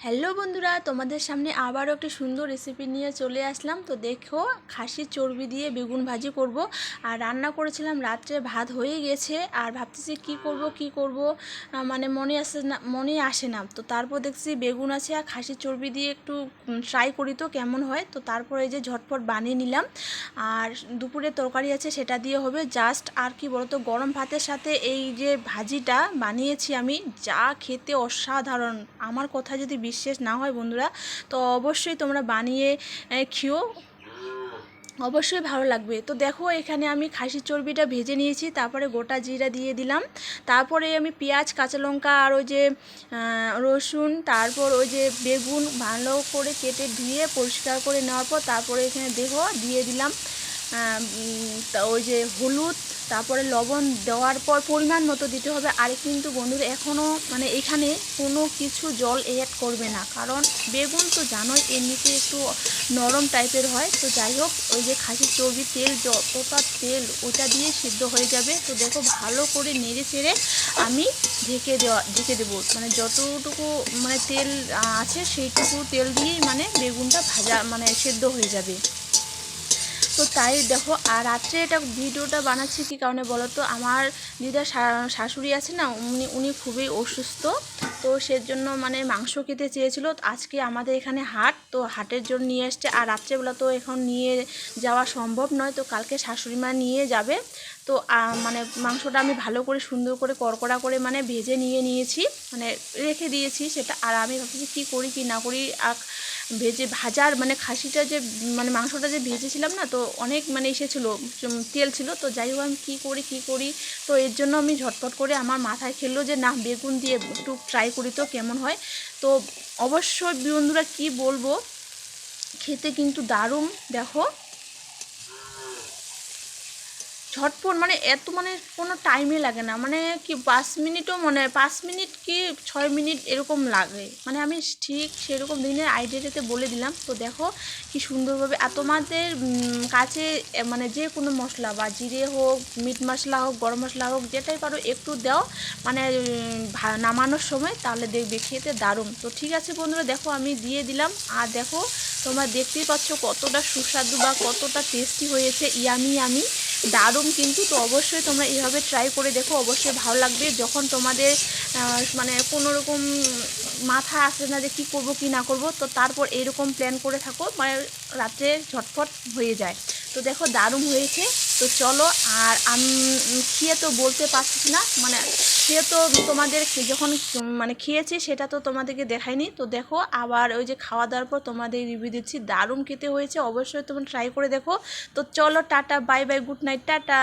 Hello বন্ধুরা, তোমাদের সামনে আবারও একটি সুন্দর রেসিপি নিয়ে চলে আসলাম। তো দেখো, খাসির চর্বি দিয়ে বেগুন ভাজি করব। আর রান্না করেছিলাম, রাত্রে ভাত হয়ে গেছে। আর ভাবতেছি কি করব কি করব মানে মনে আসে না মনে আসে না। তো তারপর দেখছি বেগুন আছে আর খাসির চর্বি দিয়ে একটু ট্রাই করি তো কেমন হয়। তো তারপর এই যে ঝটপট বানিয়ে নিলাম। আর দুপুরে তরকারি আছে, সেটা দিয়ে হবে জাস্ট আর কি বলতো, গরম ভাতের সাথে এই যে ভাজিটা বানিয়েছি আমি, যা খেতে অসাধারণ। আমার কথা যদি বিশ্বাস না হয় বন্ধুরা, তো অবশ্যই তোমরা বানিয়ে খেও। অবশ্যই ভালো লাগবে। তো দেখো, এখানে আমি খাসির চর্বিটা ভেজে নিয়েছি, তারপরে গোটা জিরা দিয়ে দিলাম। তারপরে আমি পেঁয়াজ, কাঁচা লঙ্কা আর ওই যে রসুন, তারপর ওই যে বেগুন ভালো করে কেটে ধুয়ে পরিষ্কার করে নেওয়ার পর তারপরে এখানে দেখো, দিয়ে দিলাম ওই যে হলুদ তারপরে লবণ দেওয়ার পর পরিমাণ মতো দিতে হবে। আর কিন্তু বন্ধুরা এখনও মানে এখানে কোনো কিছু জল অ্যাড করবে না। কারণ বেগুন তো জানোই, এমনিতে একটু নরম টাইপের হয়। তো যাই হোক, ওই যে খাসির চর্বি তেল, যতটা তেল ওটা দিয়ে সিদ্ধ হয়ে যাবে। তো দেখো, ভালো করে নেড়ে চেড়ে আমি ঢেকে দেওয়া, ঢেকে দেবো। মানে যতটুকু মানে তেল আছে সেইটুকু তেল দিয়েই মানে বেগুনটা ভাজা মানে সেদ্ধ হয়ে যাবে। তো তাই দেখো, আর রাত্রে এটা ভিডিওটা বানাচ্ছি কি কারণে বলো তো আমার দিদার শা- শাশুড়ি আছে না, উনি উনি খুবই অসুস্থ, তো সেজন্য মানে মাংস খেতে চেয়েছিল। আজকে আমাদের এখানে হাট, তো হাটের জন্য নিয়ে এসছে। আর রাত্রেবেলা তো এখন নিয়ে যাওয়া সম্ভব নয়, তো কালকে শাশুড়ি মা নিয়ে যাবে। তো মানে মাংসটা আমি ভালো করে, সুন্দর করে, কড়কড়া করে মানে ভেজে নিয়ে নিয়েছি মানে রেখে দিয়েছি সেটা। আর আমি ভাবছি কী করি, কি না করি ভেজে ভাজার মানে খাসিটা যে মানে মাংসটা যে ভেজেছিলাম না, তো অনেক মানে এসেছিল ছিল তেল ছিল, তো যাই হোক আমি কী করি কী করি, তো এর জন্য আমি ঝটপট করে আমার মাথায় খেললো যে, না, বেগুন দিয়ে একটু ট্রাই করি তো, কেমন হয়? তো অবশ্যই বন্ধুরা কি বলব, খেতে কিন্তু দারুণ, দেখো। ঝটপট মানে এত মানে কোনো টাইমে লাগে না। মানে কি পাঁচ মিনিটও মানে পাঁচ মিনিট কি ছয় মিনিট এরকম লাগে। মানে আমি ঠিক সেরকম দিনের আইডিয়াটাতে বলে দিলাম। তো দেখো কি সুন্দরভাবে আর তোমাদের কাছে মানে যে কোনো মশলা বা জিরে হোক, মিট মশলা হোক, গরম মশলা হোক, যেটাই পারো একটু দাও। মানে নামানোর সময় তাহলে দেখবে খেতে দারুণ। তো ঠিক আছে বন্ধুরা, দেখো আমি দিয়ে দিলাম। আর দেখো তোমরা দেখতেই পাচ্ছ কতটা সুস্বাদু বা কতটা টেস্টি হয়েছে ইয়ামি ইয়ামি দারুণ কিন্তু, তো অবশ্যই তোমরা এইভাবে ট্রাই করে দেখো, অবশ্যই ভালো লাগবে। যখন তোমাদের মানে কোনো রকম মাথা আসে না যে কী করব, কি না করব, তো তারপর এরকম প্ল্যান করে থাকো মানে রাত্রে ঝটফট হয়ে যায়। তো দেখো দারুণ হয়েছে। তো চলো, আর আমি, খেয়ে তো বলতে পারছি না। মানে খেয়ে তো তোমাদের যখন মানে খেয়েছি, সেটা তো তোমাদেরকে দেখাইনি তো দেখো, আবার ওই যে খাওয়া দাওয়ার পর তোমাদের রিভিউ দিচ্ছি। দারুণ খেতে হয়েছে, অবশ্যই তোমরা ট্রাই করে দেখো। তো চলো, tata bye bye good night tata.